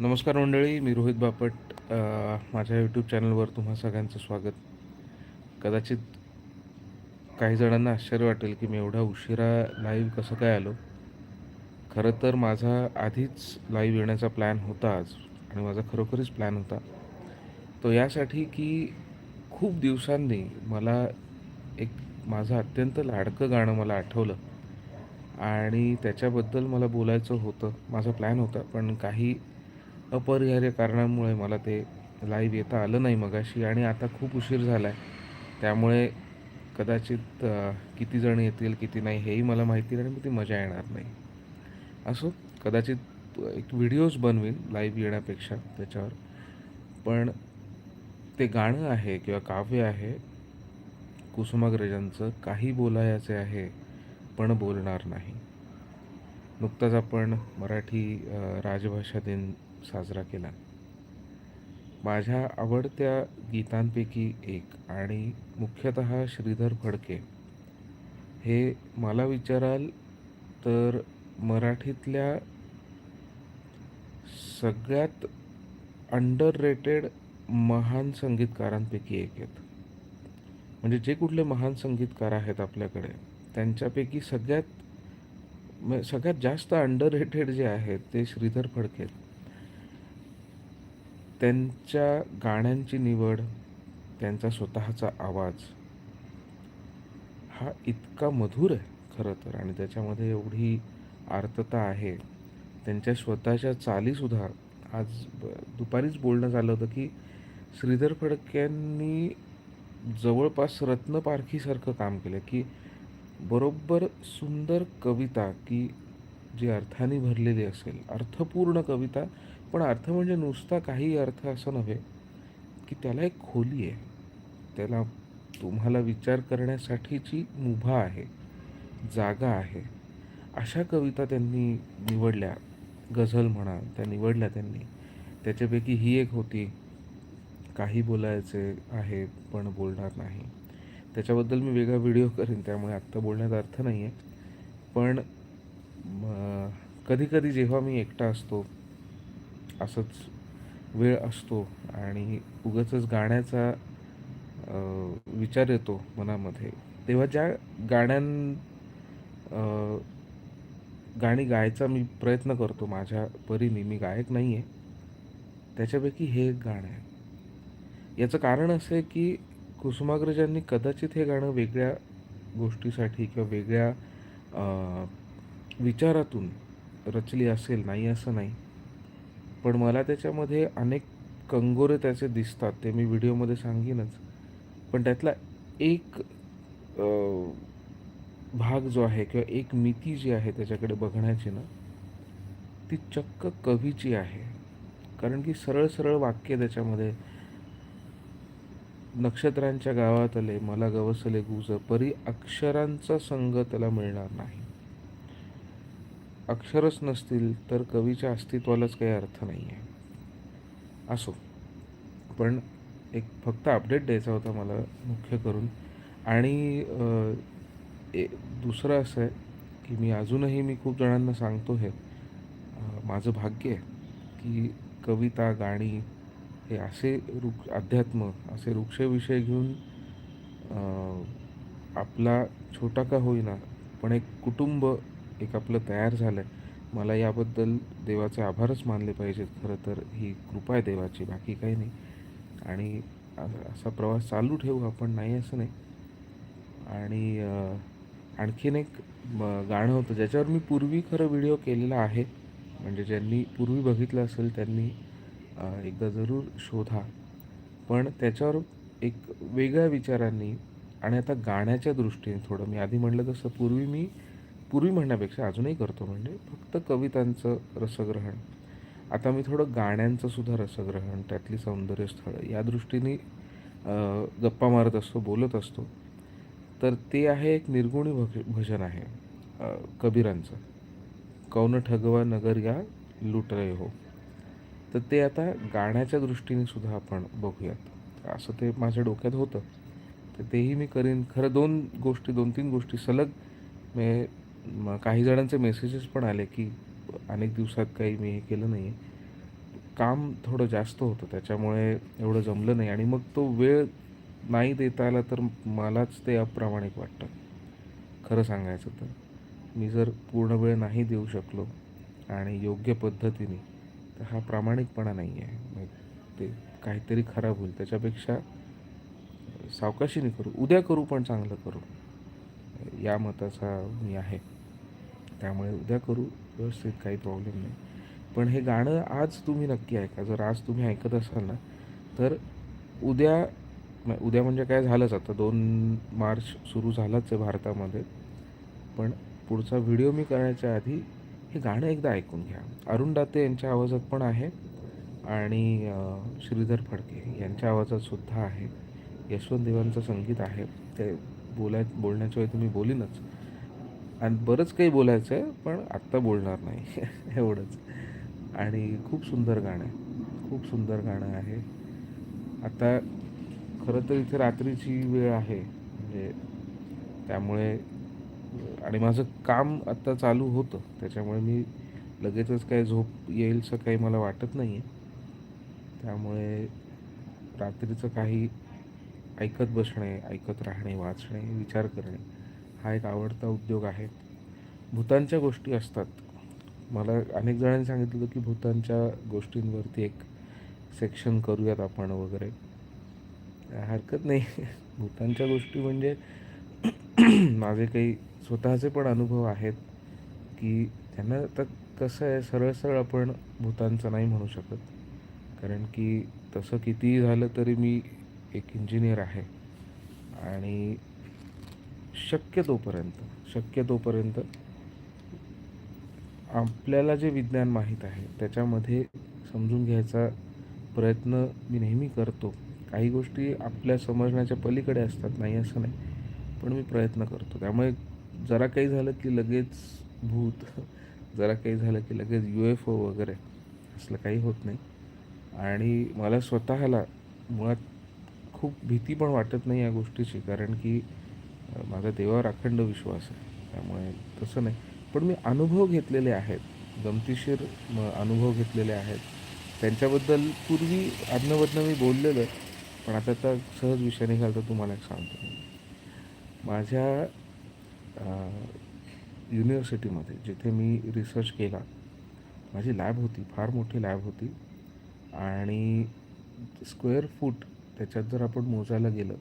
नमस्कार मंडळी मी रोहित बापट. माझ्या यूट्यूब चॅनलवर तुम्हा सगळ्यांचं स्वागत. कदाचित काही जणांना आश्चर्य वाटेल की मी एवढा उशिरा लाईव्ह कसं काय आलो. खरं तर माझा आधीच लाईव्ह येण्याचा प्लॅन होता आज आणि माझा खरोखरच प्लॅन होता. तो यासाठी की खूप दिवसांनी मला एक माझं अत्यंत लाडकं गाणं मला आठवलं. आणि त्याच्याबद्दल मला बोलायचं होतं. माझा प्लॅन होता पण काही अपरिहार्य कारणांमुळे मला ते लाईव्ह येता आलं नाही मगाशी आणि आता खूप उशीर झाला आहे त्यामुळे कदाचित किती जण येतील किती नाही हेही मला माहिती नाही मग ती मजा येणार नाही. असो कदाचित एक व्हिडिओज बनवीन लाईव्ह येण्यापेक्षा त्याच्यावर. पण ते गाणं आहे किंवा काव्य आहे कुसुमाग्रजांचं काही बोलायचे आहे पण बोलणार नाही. नुकताच आपण मराठी राजभाषा दिन साजरा केला. माझ्या आवडत्या गीतांपैकी एक आणि मुख्यतः श्रीधर फडके. हे मला विचाराल तर मराठीतल्या सगळ्यात अंडर रेटेड महान संगीतकारांपैकी एक आहेत. म्हणजे जे कुठले महान संगीतकार आहेत आपल्याकडे त्यांच्यापैकी सगळ्यात सगळ्यात जास्त अंडर रेटेड जे आहेत ते श्रीधर फडके आहेत. त्यांच्या गाण्यांची निवड त्यांचा स्वतःचा आवाज हा इतका मधुर आहे खरं तर. आणि त्याच्यामध्ये एवढी आर्तता आहे. त्यांच्या स्वतःच्या चालीसुद्धा आज दुपारीच बोलणं झालं होतं की श्रीधर फडक्यांनी जवळपास रत्नपारखीसारखं काम केलं की बरोबर सुंदर कविता की जी अर्थाने भरलेली असेल अर्थपूर्ण कविता पण अर्थ म्हणजे नुसता काही अर्थ असं नव्हे की त्याला एक खोली आहे. त्याला तुम्हाला विचार करण्यासाठीची मुभा आहे जागा आहे. अशा कविता त्यांनी निवडल्या गझल म्हणा त्या निवडल्या त्यांनी. त्याच्यापैकी ही एक होती काही बोलायचे आहे पण बोलणार नाही. त्याच्याबद्दल मी वेगळा व्हिडिओ करेन त्यामुळे आत्ता बोलण्यात अर्थ नाही आहे पण कधीकधी जेव्हा मी एकटा असतो असंच वेळ असतो आणि उगाचच गाण्याचा विचार येतो मनामध्ये. तेव्हा ज्या गाण्यां गाणी गायचा मी प्रयत्न करतो. माझ्या परीने मी गायक नाही आहे त्याच्यापैकी हे एक गाणं आहे. याचं कारण असं आहे की कुसुमाग्रजांनी कदाचित हे गाणं वेगळ्या गोष्टीसाठी किंवा वेगळ्या विचारातून रचली असेल नाही असं नाही. पण मला त्याच्यामध्ये अनेक कंगोरे त्याचे दिसतात ते मी व्हिडिओमध्ये सांगेनच. पण त्यातला एक भाग जो आहे किंवा एक मिती जी आहे त्याच्याकडे बघण्याची ना ती चक्क कवीची आहे. कारण की सरळ सरळ वाक्य त्याच्यामध्ये नक्षत्रांच्या गावात आले मला गवसले गुज परी अक्षरांचा संग त्याला मिळणार नाही. अक्षरच नसतील तर कवीच्या अस्तित्वालाच काही अर्थ नाही आहे असो. पण एक फक्त अपडेट द्यायचा होता मला मुख्य करून. आणि दुसरं असं आहे की मी अजूनही मी खूप जणांना सांगतो हे. माझं भाग्य आहे की कविता गाणी हे असे वृक्ष अध्यात्म असे वृक्षविषय घेऊन आपला छोटा का होईना पण एक कुटुंब एक आपलं तयार झालं आहे मला याबद्दल देवाचे आभारच मानले पाहिजेत. खरं तर ही कृपा आहे देवाची बाकी काही नाही. आणि असा प्रवास चालू ठेवू आपण नाही असं नाही. आणि आणखीन एक म, गाणं होतं ज्याच्यावर मी पूर्वी खरं व्हिडिओ केलेला आहे. म्हणजे ज्यांनी पूर्वी बघितलं असेल त्यांनी एकदा जरूर शोधा. पण त्याच्यावर एक वेगळ्या विचारांनी आणि आता गाण्याच्या दृष्टीने थोडं मी आधी म्हटलं तसं पूर्वी मी पूर्वी म्हणण्यापेक्षा अजूनही करतो म्हणजे फक्त कवितांचं रसग्रहण. आता मी थोडं गाण्यांचं सुद्धा रसग्रहण त्यातली सौंदर्य स्थळं या दृष्टीने गप्पा मारत असतो बोलत असतो. तर ते आहे एक निर्गुणी भज भजन आहे कबीरांचं. कौन ठगवा नगर या लुट रहे हो. तर ते आता गाण्याच्या दृष्टीने सुद्धा आपण बघूयात. असं ते माझ्या डोक्यात होतं. तर तेही मी करीन. खरं दोन गोष्टी दोन तीन गोष्टी सलग मी मग काही जणांचे मेसेजेस पण आले की अनेक दिवसात काही मी हे केलं नाही आहे काम थोडं जास्त होतं त्याच्यामुळे एवढं जमलं नाही. आणि मग तो वेळ नाही देता आला तर मलाच ते अप्रामाणिक वाटतं. खरं सांगायचं तर. मी जर पूर्ण वेळ नाही देऊ शकलो आणि योग्य पद्धतीने तर हा प्रामाणिकपणा नाही आहे मग ते काहीतरी खराब होईल. त्याच्यापेक्षा सावकाशीने करू. उद्या करू पण चांगलं करू. या मताचा मी आहे. त्यामुळे उद्या करू. व्यवस्थित काही प्रॉब्लेम नाही. पण हे गाणं आज तुम्ही नक्की ऐका. जर आज तुम्ही ऐकत असाल ना तर उद्या उद्या म्हणजे काय झालंच आता. दोन मार्च सुरू झालाच आहे भारतामध्ये. पण पुढचा व्हिडिओ मी करण्याच्या आधी हे गाणं एकदा ऐकून घ्या. अरुण दाते यांच्या आवाजात पण आहे आणि श्रीधर फडके यांच्या आवाजात सुद्धा आहे. यशवंत देवांचं संगीत आहे. ते बोलाय बोलण्याच्या वेळी तुम्ही बोलीनच. आणि बरंच काही बोलायचं आहे पण आत्ता बोलणार नाही. एवढंच. आणि खूप सुंदर गाणं आहे. खूप सुंदर गाणं आहे. आता खरं तर इथे रात्रीची वेळ आहे. म्हणजे त्यामुळे आणि माझं काम आत्ता चालू होतं. त्याच्यामुळे मी लगेचच काय झोप येईलचं काही मला वाटत नाही आहे त्यामुळे रात्रीचं काही ऐकत बसणे ऐकत राहणे वाचणे विचार करणे हा एक आवडता उद्योग आहे. भूतांच्या गोष्टी असतात. मला अनेक जणांनी सांगितलं की भूतांच्या गोष्टींवरती एक सेक्शन करूयात आपण वगैरे. हरकत नाही. भूतांच्या गोष्टी म्हणजे माझे काही स्वतःचे पण अनुभव आहेत की त्यांना आता कसं आहे सरळ सरळ आपण भूतांचं नाही म्हणू शकत. कारण की तसं कितीही झालं तरी मी एक इंजिनियर आहे. आणि शक्य तोपर्यंत शक्य तोपर्यंत आपल्याला जे विज्ञान माहीत आहे त्याच्यामध्ये समजून घ्यायचा प्रयत्न मी नेहमी करतो. काही गोष्टी आपल्या समजण्याच्या पलीकडे असतात नाही असं नाही पण मी प्रयत्न करतो. त्यामुळे जरा काही झालं की लगेच भूत जरा काही झालं की लगेच यू एफ ओ वगैरे असलं काही होत नाही. आणि मला स्वतःला मुळात खूप भीती पण वाटत नाही या गोष्टीची कारण की माझा देवावर अखंड विश्वास आहे. त्यामुळे तसं नाही. पण मी अनुभव घेतलेले आहेत. गमतीशीर म, अनुभव घेतलेले आहेत. त्यांच्याबद्दल पूर्वी अज्ञवदनं मी बोललेलं आहे पण आता तर सहज विषय निघाल तर तुम्हाला एक सांगतो मी. माझ्या युनिव्हर्सिटीमध्ये जिथे मी रिसर्च केला माझी लॅब होती फार मोठी लॅब होती. आणि स्क्वेअर फूट त्याच्यात जर आपण मोजायला गेलं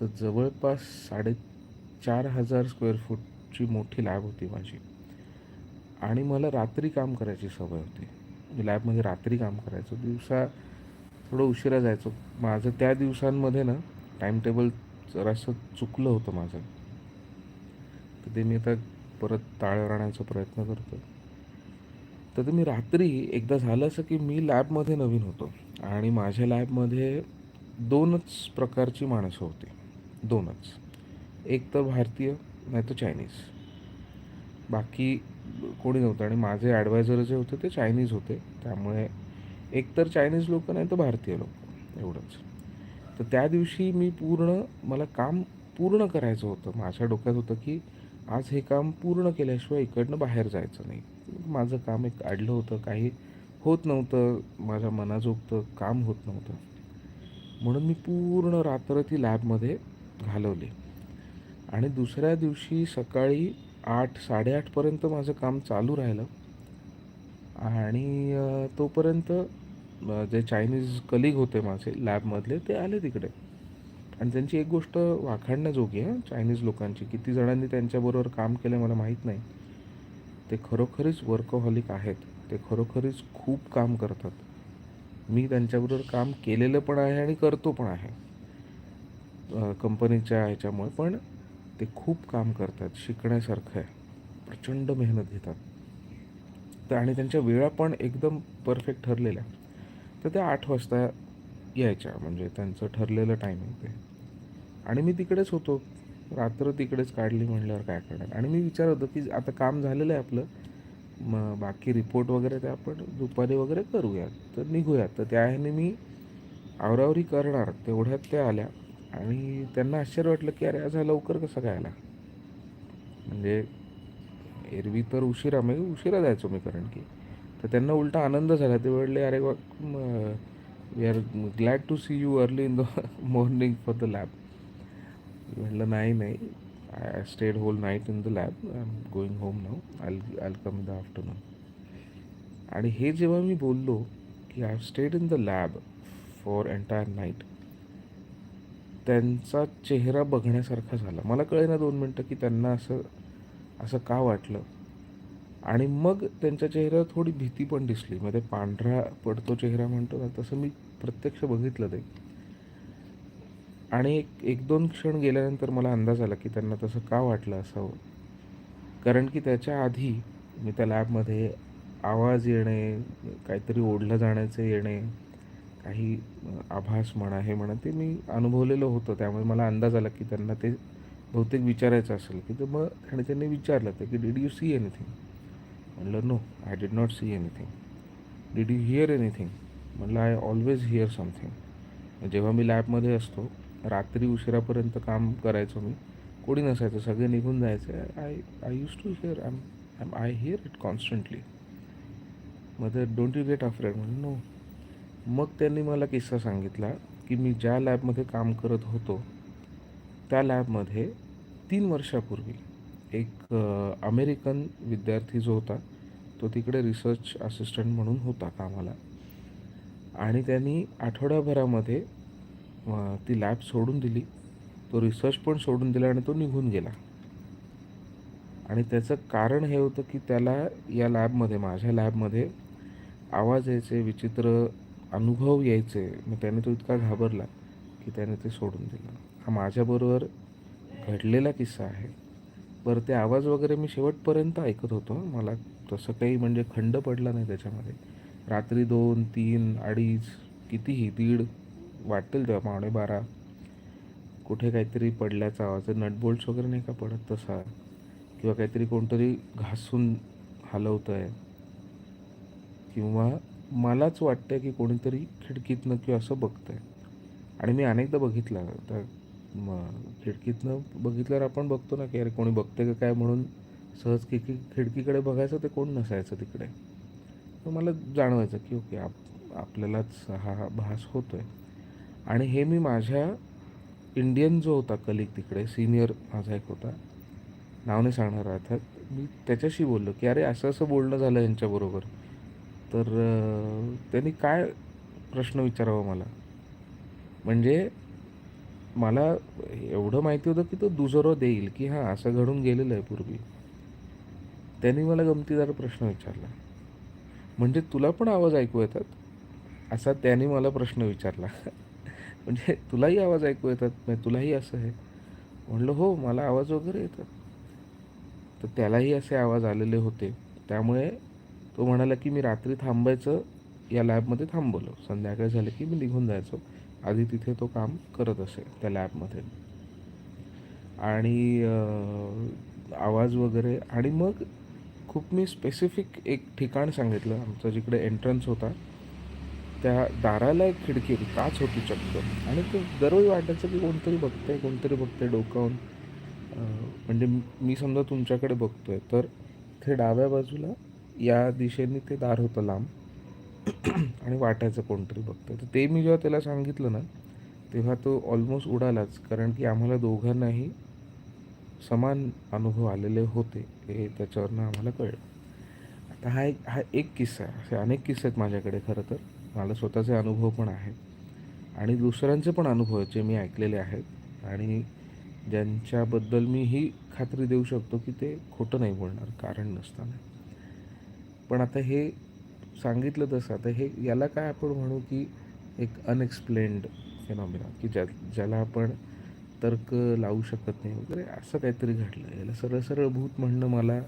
तर जवळपास साडेचार हजार स्क्वेअर फूटची मोठी लॅब होती माझी. आणि मला रात्री काम करायची सवय होती. मी लॅबमध्ये रात्री काम करायचो. दिवसा थोडं उशिरा जायचो. माझं त्या दिवसांमध्ये ना टाईमटेबल जरासं चुकलं होतं माझं. तर ते मी आता परत ताळ्यावर आणायचा प्रयत्न करतो. तर ते मी रात्री एकदा झालं असं की मी लॅबमध्ये नवीन होतो. आणि माझ्या लॅबमध्ये दोनच प्रकारची माणसं होती. दोनच. एक तर भारतीय नाही तर चायनीज. बाकी कोणी नव्हतं आणि माझे ॲडवायझर जे होते ते चायनीज होते. त्यामुळे एक तर चायनीज लोक नाही तर भारतीय लोक. एवढंच. तर त्या दिवशी मी पूर्ण मला काम पूर्ण करायचं होतं. माझ्या डोक्यात होतं की आज हे काम पूर्ण केल्याशिवाय इकडनं बाहेर जायचं नाही. माझं काम एक अडलं होतं. काही होत नव्हतं. माझ्या मनाजोगतं काम होत नव्हतं. म्हणून मी पूर्ण रात्र ती लॅबमध्ये घालवली. आणि दुसऱ्या दिवशी सकाळी आठ साडेआठपर्यंत माझं काम चालू राहिलं. आणि तोपर्यंत जे चायनीज कलिग होते माझे लॅबमधले ते आले तिकडे. आणि त्यांची एक गोष्ट वाखाणण्याजोगी आहे चायनीज लोकांची. किती जणांनी त्यांच्याबरोबर काम केलं मला माहीत नाही. ते खरोखरीच वर्कहॉलिक आहेत. ते खरोखरीच खूप काम करतात. मी त्यांच्याबरोबर काम केलेलं पण आहे आणि करतो पण आहे. कंपनीच्या ह्याच्यामुळे पण ते खूप काम करतात शिकण्यासारखं आहे. प्रचंड मेहनत घेतात. तर आणि त्यांच्या वेळा पण एकदम परफेक्ट ठरलेल्या. तर त्या आठ वाजता यायच्या म्हणजे त्यांचं ठरलेलं टायमिंग ते. आणि मी तिकडेच होतो. रात्र तिकडेच काढली म्हणल्यावर काय करणार? आणि मी विचार होतो की आता काम झालेलं आहे आपलं. मग बाकी रिपोर्ट वगैरे ते आपण दुपारी वगैरे करूयात. तर निघूयात. तर त्या ह्याने मी आवरावरी करणार. तेवढ्यात त्या आल्या. आणि त्यांना आश्चर्य वाटलं की अरे आज हा लवकर कसं काय आला? म्हणजे एरवी तर उशिरा म्हणजे उशिरा जायचो मी कारण की. तर त्यांना उलटा आनंद झाला. ते म्हणले अरे वा we are glad to see you early in the morning for the lab म्हटलं नाही नाही. I stayed whole night in the lab I'm going home home I'll I'll come in the the afternoon आणि हे जेव्हा मी बोललो की I have stayed in the lab for entire night त्यांचा चेहरा बघण्यासारखा झाला. मला कळे ना दोन मिनटं की त्यांना असं असं का वाटलं. आणि मग त्यांच्या चेहऱ्यावर थोडी भीती पण दिसली. मग ते पांढरा पडतो चेहरा म्हणतो ना तसं मी प्रत्यक्ष बघितलं ते आणि एक एक दोन क्षण गेल्यानंतर मला अंदाज आला की त्यांना तसं का वाटलं असावं? कारण की त्याच्या आधी मी त्या लॅबमध्ये आवाज येणे काहीतरी ओढलं जाण्याचे येणे काही आभास म्हणा हे म्हणा ते मी अनुभवलेलं होतं. त्यामुळे मला अंदाज आला की त्यांना ते बहुतेक विचारायचं असेल की तर मग आणि त्यांनी विचारलं ते की डीड यू सी एनिथिंग म्हणलं no I did not see anything did you hear anything म्हणलं आय ऑलवेज हिअर समथिंग जेव्हा मी लॅबमध्ये असतो रात्री उशिरापर्यंत काम करायचो मी. कोणी नसायचं सगळे निघून जायचे. I I use to hear I am I hear it constantly mother don't you get afraid म्हणून नो मग त्यांनी मला किस्सा सांगितला की मी ज्या लॅबमध्ये काम करत होतो त्या लॅबमध्ये तीन वर्षापूर्वी एक अमेरिकन विद्यार्थी जो होता तो तिकडे रिसर्च असिस्टंट म्हणून होता कामाला. आणि त्यांनी आठवड्याभरामध्ये ती लॅब सोडून दिली. तो रिसर्च पण सोडून दिला आणि तो निघून गेला. आणि त्याचं कारण हे होतं की त्याला या लॅबमध्ये माझ्या लॅबमध्ये आवाज यायचे विचित्र अनुभव यायचे. मग त्याने तो इतका घाबरला की त्याने ते सोडून दिलं. हा माझ्याबरोबर घडलेला किस्सा आहे. बरं ते आवाज वगैरे मी शेवटपर्यंत ऐकत होतो. मला तसं काही म्हणजे खंड पडला नाही त्याच्यामध्ये. रात्री दोन तीन अडीच कितीही दीड वाटतील तेव्हा पावणे बारा. कुठे काहीतरी पडल्याचा आवाज नटबोल्ट्स वगैरे नाही का पडत तसा? किंवा काहीतरी कोणतरी घासून हलवतं आहे किंवा मलाच वाटतं की कोणीतरी खिडकीतनं किंवा असं बघतं आहे आणि मी अनेकदा बघितला. तर मग खिडकीतनं बघितल्यावर आपण बघतो ना की अरे कोणी बघते का काय म्हणून सहज खिडकी खिडकीकडे बघायचं ते कोण नसायचं तिकडे? तर मला जाणवायचं की ओके आप आपल्यालाच हा भास होतो आहे आणि हे मी माझ्या इंडियन जो होता कलिक तिकडे सिनियर माझा एक होता नाव नाही सांगणार अर्थात मी त्याच्याशी बोललो की अरे असं असं बोलणं झालं यांच्याबरोबर तर त्यांनी काय प्रश्न विचारावा मला? म्हणजे मला एवढं माहिती होतं की तो दुजोरा देईल की हां असं घडून गेलेलं आहे पूर्वी. त्यांनी मला गमतीदार प्रश्न विचारला. म्हणजे तुला पण आवाज ऐकू येतात? असा त्याने मला प्रश्न विचारला. म्हणजे तुलाही आवाज ऐकू येतात म्हणजे तुलाही असं आहे. म्हणलं हो मला आवाज वगैरे येतात. तर त्यालाही असे आवाज आलेले होते. त्यामुळे तो म्हणाला की मी रात्री थांबायचं या लॅबमध्ये थांबवलं. संध्याकाळी झालं की मी निघून जायचो. आधी तिथे तो काम करत असे त्या लॅबमध्ये. आणि आवाज वगैरे आणि मग खूप मी स्पेसिफिक एक ठिकाण सांगितलं. आमचं जिकडे एंट्रन्स होता त्या दाराला एक खिडकी होती काच होती चक्क. आणि ते दरवेळी वाटायचं की कोणतरी बघतंय कोणतरी बघतंय डोकावून म्हणजे मी समजा तुमच्याकडे बघतोय तर इथे डाव्या बाजूला या दिशेने ते दार होतं लांब. आणि वाटायचं कोणतरी बघतं तर ते मी जेव्हा त्याला सांगितलं ना तेव्हा तो ऑलमोस्ट उडालाच. कारण की आम्हाला दोघांनाही समान अनुभव आलेले होते हे त्याच्यावरनं आम्हाला कळलं. आता हा एक हा एक किस्सा आहे. असे अनेक किस्से आहेत माझ्याकडे खरं तर. मला स्वतःचे अनुभव पण आहेत. आणि दुसऱ्यांचे पण अनुभव जे मी ऐकलेले आहेत. आणि ज्यांच्याबद्दल मी ही खात्री देऊ शकतो की ते खोटं नाही बोलणार कारण नसताना. पण आता हे सांगितलं तसं आता हे याला काय आपण म्हणू की एक अनएक्सप्लेन्ड फेनॉमिना की ज्या ज्याला आपण तर्क लावू शकत नाही वगैरे असं काहीतरी घडलं. याला सरळ सरळ भूत म्हणणं मला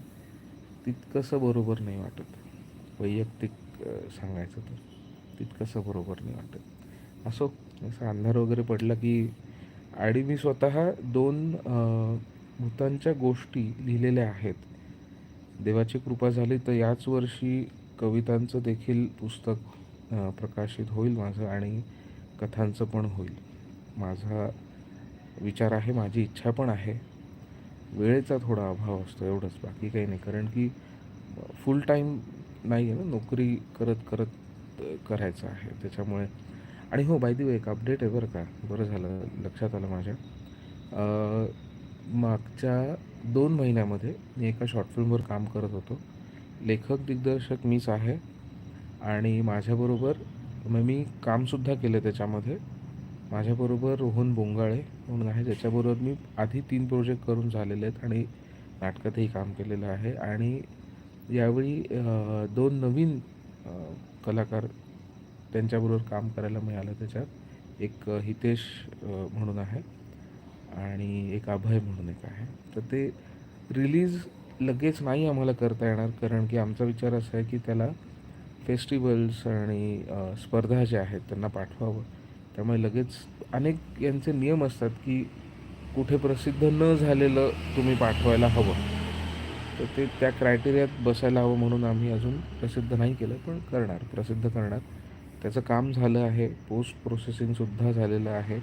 तितकंसं बरोबर नाही वाटत. वैयक्तिक सांगायचं तर. तितकंसं बरोबर नाही वाटत. असो असं अंधार वगैरे पडला की आणि मी स्वतः दोन भूतांच्या गोष्टी लिहिलेल्या आहेत. देवाची कृपा झाली तर याच वर्षी कवितांचं देखील पुस्तक प्रकाशित होईल माझं आणि कथांचं पण होईल. माझा विचार आहे माझी इच्छा पण आहे. वेळेचा थोडा अभाव असतो एवढंच बाकी काही नाही. कारण की फुल टाईम नाही आहे ना नोकरी करत करत करायचं आहे. त्याच्यामुळे आणि हो बाय द एक अपडेट आहे बरं का. बरं झालं लक्षात आलं माझ्या. मागच्या दोन महिन्यामध्ये मी एका शॉर्ट फिल्मवर काम करत होतो. लेखक दिग्दर्शक मीच आहे. आणि माझ्याबरोबर मग मी कामसुद्धा केलं त्याच्यामध्ये. माझ्याबरोबर रोहन बोंगाळे म्हणून आहे. ज्याच्याबरोबर मी आधी तीन प्रोजेक्ट करून झालेले आहेत आणि नाटकातही काम केलेलं आहे. आणि यावेळी दोन नवीन कलाकार त्यांच्याबरोबर काम करायला मिळालं त्याच्यात. एक हितेश म्हणून आहे आणि एक अभय म्हणून एक आहे. तर ते रिलीज लगेच नाही आम्हाला करता येणार कारण की आमचा विचार असा आहे की त्याला फेस्टिवल्स आणि स्पर्धा ज्या आहेत त्यांना पाठवावं. त्यामुळे लगेच अनेक यांचे नियम असतात की कुठे प्रसिद्ध न झालेलं तुम्ही पाठवायला हवं. तर ते त्या क्रायटेरियात बसायला हवं म्हणून आम्ही अजून प्रसिद्ध नाही केलं पण करणार प्रसिद्ध करणार. त्याचं काम झालं आहे पोस्ट प्रोसेसिंगसुद्धा झालेलं आहे.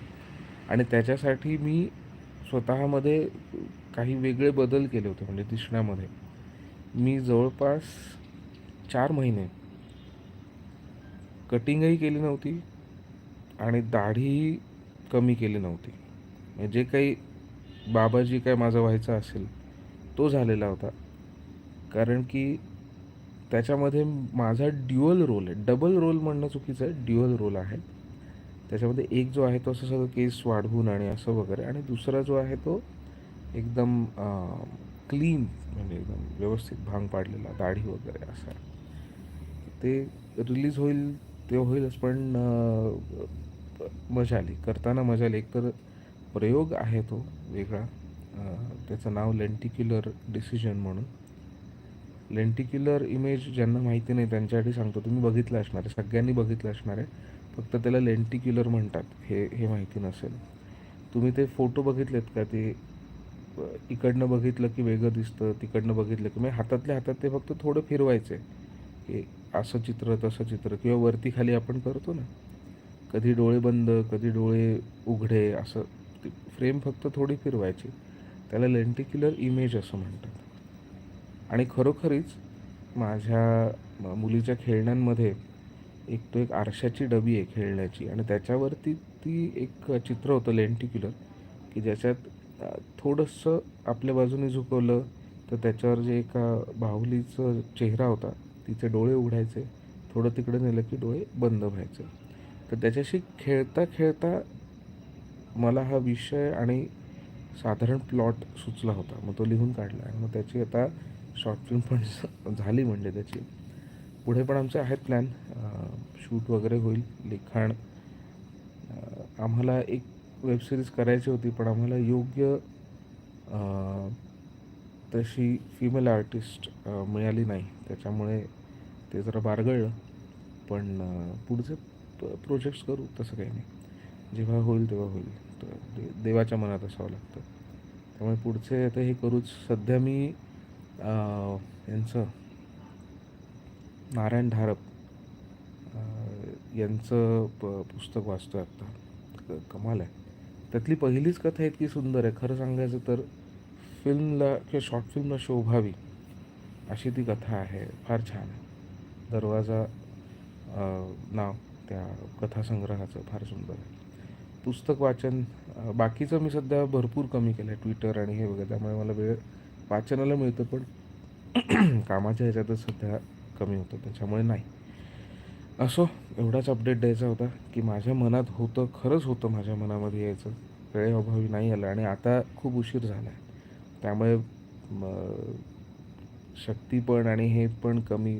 आणि त्याच्यासाठी मी स्वतःमध्ये काही वेगळे बदल केले होते म्हणजे दिसण्यामध्ये. मी जवळपास चार महिने कटिंगही केली नव्हती आणि दाढीही कमी केली नव्हती. म्हणजे जे काही बाबाजी काय माझं व्हायचं असेल तो झालेला होता. कारण की त्याच्यामध्ये माझा ड्युअल रोल आहे. डबल रोल म्हणणं चुकीचं आहे. ड्युअल रोल आहे. त्याच्यामध्ये एक जो आहे तो असं सगळं केस वाढवून आणि असं वगैरे आणि दुसरा जो आहे तो एकदम क्लीन म्हणजे एकदम व्यवस्थित भांग पाडलेला दाढी वगैरे असा. ते रिलीज होईल ते होईलच पण मजा आली करताना मजा आली एकतर प्रयोग आहे तो वेगळा. त्याचं नाव लेंटिक्युलर डिसिजन म्हणून. लेंटिक्युलर इमेज ज्यांना माहिती नाही त्यांच्यासाठी सांगतो तुम्ही बघितलं असणार आहे सगळ्यांनी बघितलं असणार आहे. फक्त त्याला लेंटिक्युलर म्हणतात हे हे माहिती नसेल. तुम्ही ते फोटो बघितलेत का? ते इकडनं बघितलं की वेगळं दिसतं तिकडनं बघितलं की म्हणजे हातातल्या हातात ते फक्त थोडं फिरवायचे की असं चित्र तसं चित्र किंवा वरती खाली आपण करतो ना कधी डोळे बंद कधी डोळे उघडे असं फ्रेम फक्त थोडी फिरवायची. त्याला लेंटिक्युलर इमेज असं म्हणतात. आणि खरोखरीच माझ्या मुलीच्या खेळण्यांमध्ये एक तो एक आरशाची डबी आहे खेळण्याची. आणि त्याच्यावरती ती एक चित्र होतं लेंटिक्युलर की ज्याच्यात थोडंसं आपल्या बाजूने झुकवलं तर त्याच्यावर जे एका बाहुलीचं चेहरा होता तिचे डोळे उघडायचे थोडं तिकडे नेलं की डोळे बंद व्हायचे. तर त्याच्याशी खेळता खेळता मला हा विषय आणि साधारण प्लॉट सुचला होता. मग तो लिहून काढला आणि मग त्याची आता शॉर्ट फिल्म पण झाली म्हणजे त्याची. पुढे पण आमचे आहेत प्लॅन शूट वगैरे होईल लिखाण. आम्हाला एक वेबसिरीज करायची होती पण आम्हाला योग्य तशी फिमेल आर्टिस्ट मिळाली नाही. त्याच्यामुळे ते जरा बारगळलं. पण पुढचे प्रोजेक्ट्स करू तसं काही नाही. जेव्हा होईल तेव्हा होईल. तर देवाच्या मनात असावं लागतं. त्यामुळे पुढचे आता हे करूच. सध्या मी यांचं नारायण धारप यांचं प पुस्तक वाचतो आहे आत्ता कमाल आहे. त्यातली पहिलीच कथा इतकी सुंदर आहे. खरं सांगायचं तर फिल्मला किंवा शॉर्ट फिल्मला शोभावी अशी ती कथा आहे. फार छान आहे. दरवाजा नाव त्या कथासंग्रहाचं फार सुंदर आहे. पुस्तक वाचन बाकीचं मी सध्या भरपूर कमी केलं आहे ट्विटर आणि हे वगैरे. त्यामुळे मला वेळ वाचनाला मिळतं पण कामाच्या ह्याच्यातच सध्या कमी होतं त्याच्यामुळे नाही. असो एवढाच अपडेट द्यायचा होता की माझ्या मनात होतं खरंच होतं माझ्या मनामध्ये यायचं. वेळेअभावी नाही आलं आणि आता खूप उशीर झाला आहे त्यामुळे शक्ती पण आणि हे पण कमी.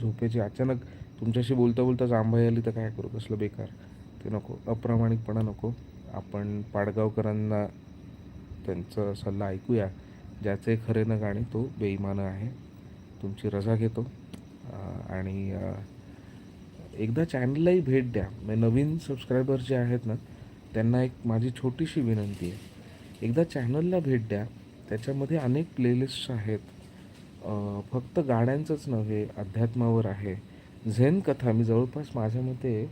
झोपेची अचानक तुमच्याशी बोलता बोलता जांभई आली तर काय करू? कसलं बेकार? ते नको. अप्रामाणिकपणा नको. आपण पाडगावकरांना त्यांचा सल्ला ऐकूया. ज्याचे खरे न गाणे तो बेईमानं आहे. तुमची रजा घेतो. आणि एकदा चॅनललाही भेट द्या. म्हणजे नवीन सबस्क्रायबर जे आहेत ना त्यांना एक माझी छोटीशी विनंती आहे. एकदा चॅनलला भेट द्या. त्याच्यामध्ये अनेक प्लेलिस्ट्स आहेत. फक्त गाण्यांचंच नव्हे अध्यात्मावर आहे. झेन कथा मी जवळपास माझ्या मते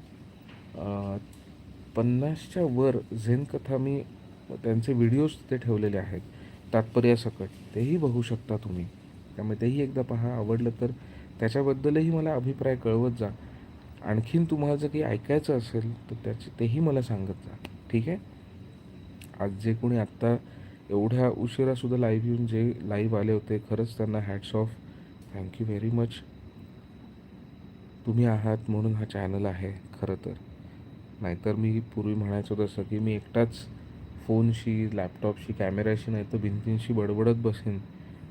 पन्नासच्या वर झेन कथा मी त्यांचे व्हिडिओज तिथे ठेवलेले आहेत. तात्पर्यासकट तेही बघू शकता तुम्ही. त्यामुळे तेही एकदा पहा आवडलं तर. त्याच्याबद्दलही मला अभिप्राय कळवत जा. आणखीन तुम्हाला जर काही ऐकायचं असेल तर त्याचे तेही मला सांगत जा. ठीक आहे? आज जे कोणी आत्ता एवढ्या उशिरासुद्धा लाईव्ह येऊन जे लाईव्ह आले होते खरंच त्यांना hats off thank you very much तुम्ही आहात म्हणून हा चॅनल आहे खरं तर. नाहीतर मी पूर्वी म्हणायचो तसं की मी एकटाच फोनशी लॅपटॉपशी कॅमेऱ्याशी नाही तर भिंतींशी बडबडत बसेन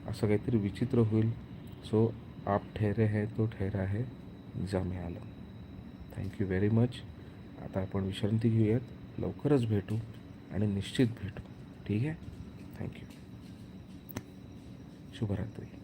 असं काहीतरी विचित्र होईल. सो आप ठहरे है तो ठहरा है जमे आलम. थँक्यू व्हेरी मच आता आपण विश्रांती घेऊयात. लवकरच भेटू आणि निश्चित भेटू. ठीक आहे? थँक्यू शुभरात्री.